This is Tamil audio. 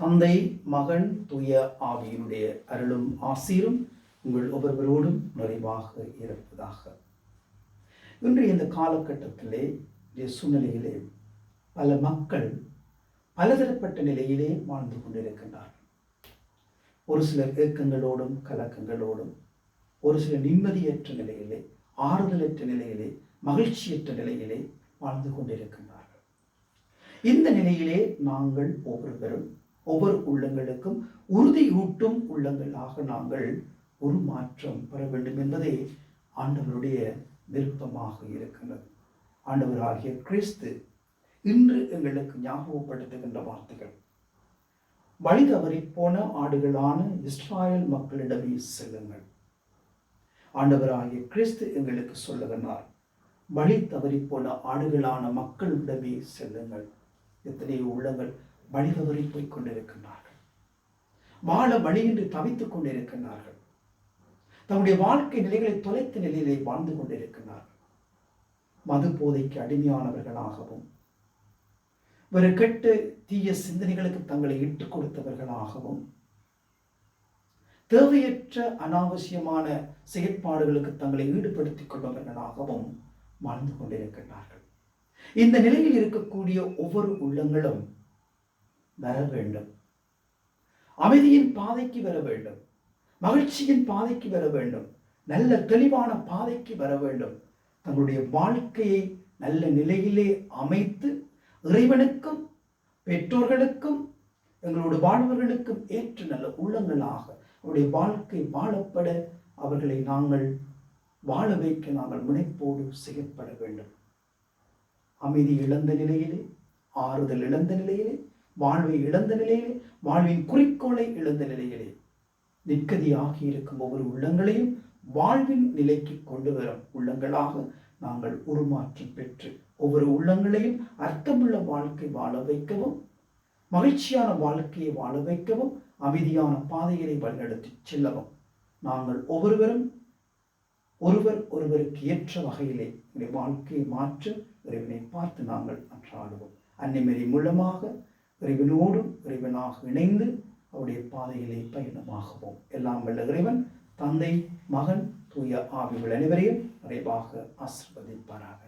தந்தை மகன் தூய ஆவியினுடைய அருளும் ஆசீரும் உங்கள் ஒவ்வொருவரோடும் நிறைவாக இருப்பதாக. இன்றைய இந்த காலகட்டத்திலே இந்த சூழ்நிலையிலே பல மக்கள் பலதரப்பட்ட நிலையிலே வாழ்ந்து கொண்டிருக்கின்றார்கள். ஒரு சிலர் ஏக்கங்களோடும் கலக்கங்களோடும் ஒரு சிலர் நிம்மதியற்ற நிலையிலே ஆறுதலற்ற நிலையிலே மகிழ்ச்சியற்ற நிலையிலே வாழ்ந்து கொண்டிருக்கின்றார்கள். இந்த நிலையிலே நாங்கள் ஒவ்வொருவரும் ஒவ்வொரு உள்ளங்களுக்கும் உறுதியூட்டும் உள்ளங்களாக நாங்கள் ஒரு மாற்றம் பெற வேண்டும் என்பதே ஆண்டவருடைய விருப்பமாக இருக்கிறது. ஆண்டவராகிய கிறிஸ்து இன்று எங்களுக்கு ஞாபகப்படுத்துகின்ற வார்த்தைகள். வழி தவறிப் போன ஆடுகளான இஸ்ராயல் மக்களிடமே செல்லுங்கள். ஆண்டவராகிய கிறிஸ்து எங்களுக்கு சொல்லுகிறார் வழி தவறி போன ஆடுகளான மக்களிடமே செல்லுங்கள். எத்தனையோ உள்ளங்கள் வழி தவறி போய் கொண்டிருக்கின்றார்கள். வாழ வழியின்றி தவித்துக் கொண்டிருக்கின்றார்கள். தம்முடைய வாழ்க்கை நிலைகளை தொலைத்த நிலையிலே வாழ்ந்து கொண்டிருக்கின்றார்கள். மது போதைக்கு அடிமையானவர்களாகவும் வேறு கெட்டு தீய சிந்தனைகளுக்கு தங்களை இட்டுக் கொடுத்தவர்களாகவும் தேவையற்ற அனாவசியமான செயற்பாடுகளுக்கு தங்களை ஈடுபடுத்திக் கொண்டவர்களாகவும் வாழ்ந்து கொண்டிருக்கின்றார்கள். இந்த நிலையில் இருக்கக்கூடிய ஒவ்வொரு உள்ளங்களும் வர வேண்டும். அமைதியின் பாதைக்கு வர வேண்டும். மகிழ்ச்சியின் பாதைக்கு வர வேண்டும். நல்ல தெளிவான பாதைக்கு வர வேண்டும். தங்களுடைய வாழ்க்கையை நல்ல நிலையிலே அமைத்து இறைவனுக்கும் பெற்றோர்களுக்கும் எங்களோட வாழ்வர்களுக்கும் ஏற்ற நல்ல உள்ளங்களாக அவருடைய வாழ்க்கை வாழப்பட அவர்களை நாங்கள் வாழ வைக்க நாங்கள் முனைப்போடு செயற்பட வேண்டும். அமைதி இழந்த நிலையிலே ஆறுதல் இழந்த நிலையிலே வாழ்வை இழந்த நிலையிலே வாழ்வின் குறிக்கோளை இழந்த நிலையிலே நிற்கதியாகி இருக்கும் ஒவ்வொரு உள்ளங்களையும் வாழ்வின் நிலைக்கு கொண்டு வரும் உள்ளங்களாக நாங்கள் உருமாற்றம் பெற்று ஒவ்வொரு உள்ளங்களையும் அர்த்தமுள்ள வாழ்க்கை வாழ வைக்கவும் மகிழ்ச்சியான வாழ்க்கையை வாழ வைக்கவும் அமைதியான பாதைகளை வழிநடத்தி செல்லவும். நாங்கள் ஒவ்வொருவரும் ஒருவர் ஒருவருக்கு ஏற்ற வகையிலே எங்களுடைய வாழ்க்கையை மாற்ற இறைவனை பார்த்து நாங்கள் அன்றாடுவோம். அன்னைமரி மூலமாக இறைவனோடு இறைவனாக இணைந்து அவருடைய பாதையிலே பயணமாகவும். எல்லாம் வெள்ள இறைவன் தந்தை மகன் தூய ஆவிகள் அனைவரையும் நிறைவாக ஆசிர்வதிப்பாராக.